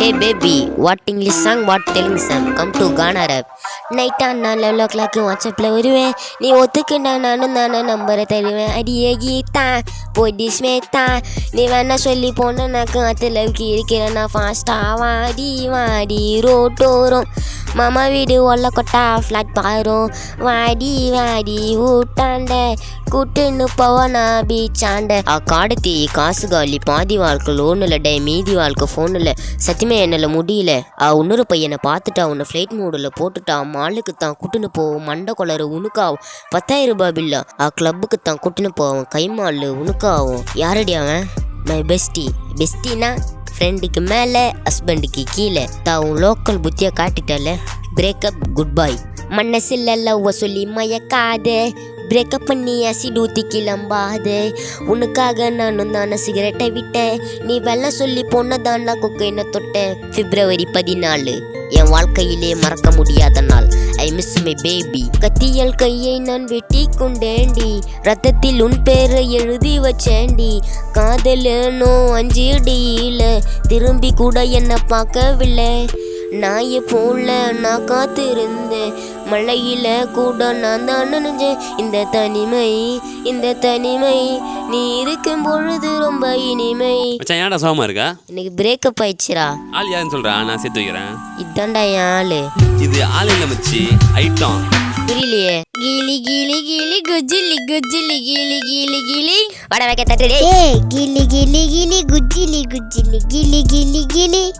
Hey baby what English song what Telugu song come to gaana rap நைட்டா நான் level ஓ clock வாட்ஸ்அப்பில் வருவேன் நீ ஒத்துக்குண்டா நானும் தானே நம்பரை தருவேன். அடியே கீதா பொடி ஸ்மேத்தா நீ வேணா சொல்லி போனாக்கு அது லவ்க்கு இருக்கிறேன். நான் ஃபாஸ்ட்டாக வாடி வாடி ரோட்டோரும் மாமா வீடு ஒல்ல கொட்டா ஃப்ளாட் பாரும். வாடி வாடி ஊட்டாண்ட. கூட்டுன்னு போவனா பீச்சாண்ட ஆ காடத்தி காசு காலி. பாதி வாழ்க்கை லோன் டே மீதி வாழ்க்கை ஃபோன் இல்லை. சத்தியமே என்னால் முடியல. ஆ இன்னொரு பையனை பார்த்துட்டா உன்னை ஃப்ளைட் மூடில் போட்டுட்டா மாலுக்கு தான் கூட்டுன்னு போவோம். மண்டை கொளறு உனக்காகும் பத்தாயிரம் ரூபாய் பில்லா ஆ? கிளப்புக்கு தான் கூட்டுன்னு போவோம். கை மால் யாரடி அவன்? மை பெஸ்டி பெஸ்டினா ஃப்ரெண்டுக்கு மேலே ஹஸ்பண்டுக்கு கீழே. தான் உன் லோக்கல் புத்தியை காட்டிட்டால. பிரேக்கப் குட் பாய் மனசில் லவ்வ சொல்லி மயக்காதே. பிரேக்கப் பண்ணி அசிட் ஊற்றி உனக்காக நானும் தானே சிகரெட்டை விட்டேன். நீ வெள்ள சொல்லி பொண்ணதானா கொக்கைனை தொட்டேன். பிப்ரவரி பதினாலு. என் வாழ்க்கையிலே மறக்க முடியாத நாள். ஐ மிஸ் மை பேபி கத்தியல் கையை நான் வெட்டி கொண்டேண்டி ரத்தத்தில் உன் பேரை எழுதி வச்சேண்டி காதலனோ அஞ்சிடியில திரும்பி கூட என்னை பார்க்கவில்லை. நான் போல நான் காத்திருந்தேன். மழையில கூட நான் தான் நினைஞ்சேன். இந்த தனிமை இந்த தனிமை நீ இருக்கும் பொழுது ரொம்ப இனிமை. மச்சான் ஏன்டா சோகமா இருக்கா? இன்னைக்கு பிரேக்கப் ஆயிடுச்சுடா. ஆள் யாருன்னு சொல்றா? நான் சேர்த்து வைக்கிறேன். இதான்டா என் ஆளு. இது ஆள் இல்லை மச்சி ஐட்டம். புரியலையே. கிளி கிளி கிளி குஜிலி குஜிலி கிளி கிளி கிளி. வட வைக்க தட்டு ஏ கிளி கிளி கிளி குஜிலி குஜிலி கிளி கிளி கிளி.